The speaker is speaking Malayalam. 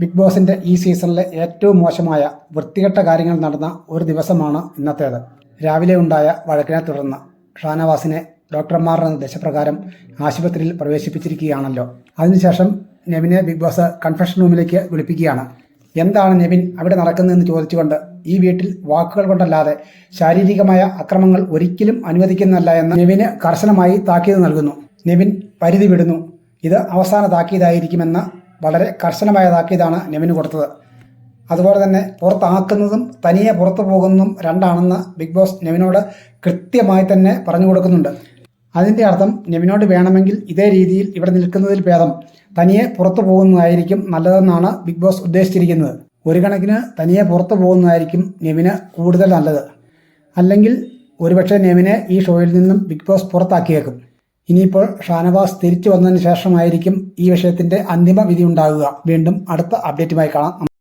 ബിഗ് ബോസിന്റെ ഈ സീസണിലെ ഏറ്റവും മോശമായ വൃത്തികെട്ട കാര്യങ്ങൾ നടന്ന ഒരു ദിവസമാണ് ഇന്നത്തേത്. രാവിലെ ഉണ്ടായ വഴക്കിനെ തുടർന്ന് ഷാനവാസിനെ ഡോക്ടർമാരുടെ നിർദ്ദേശപ്രകാരം ആശുപത്രിയിൽ പ്രവേശിപ്പിച്ചിരിക്കുകയാണല്ലോ. അതിനുശേഷം നെവിനെ ബിഗ് ബോസ് കൺഫെഷൻ റൂമിലേക്ക് വിളിപ്പിക്കുകയാണ്. എന്താണ് നെവിൻ അവിടെ നടക്കുന്നതെന്ന് ചോദിച്ചുകൊണ്ട് ഈ വീട്ടിൽ വാക്കുകൾ കൊണ്ടല്ലാതെ ശാരീരികമായ അക്രമങ്ങൾ ഒരിക്കലും അനുവദിക്കുന്നതല്ല എന്ന് നെവിന് കർശനമായി താക്കീത് നൽകുന്നു. നെവിൻ പരിധി വിടുന്നു. ഇത് അവസാന താക്കീതായിരിക്കുമെന്ന് വളരെ കർശനമായ താക്കീതാണ് നെവിന് കൊടുത്തത്. അതുപോലെ തന്നെ പുറത്താക്കുന്നതും തനിയെ പുറത്തു പോകുന്നതും രണ്ടാണെന്ന് ബിഗ് ബോസ് നെവിനോട് കൃത്യമായി തന്നെ പറഞ്ഞു കൊടുക്കുന്നുണ്ട്. അതിന്റെ അർത്ഥം നെവിനോട് വേണമെങ്കിൽ ഇതേ രീതിയിൽ ഇവിടെ നിൽക്കുന്നതിൽ ഭേദം. തനിയെ പുറത്തു പോകുന്നതായിരിക്കും നല്ലതെന്നാണ് ബിഗ് ബോസ് ഉദ്ദേശിച്ചിരിക്കുന്നത്. ഒരു കണക്കിന് തനിയെ പുറത്തു പോകുന്നതായിരിക്കും നെവിന് കൂടുതൽ നല്ലത്. അല്ലെങ്കിൽ ഒരുപക്ഷെ നെവിനെ ഈ ഷോയിൽ നിന്നും ബിഗ് ബോസ് പുറത്താക്കിയേക്കും. ഇനിയിപ്പോൾ ഷാനവാസ് തിരിച്ചു വന്നതിന് ശേഷമായിരിക്കും ഈ വിഷയത്തിന്റെ അന്തിമ വിധി ഉണ്ടാകുക. വീണ്ടും അടുത്ത അപ്ഡേറ്റുമായി കാണാം.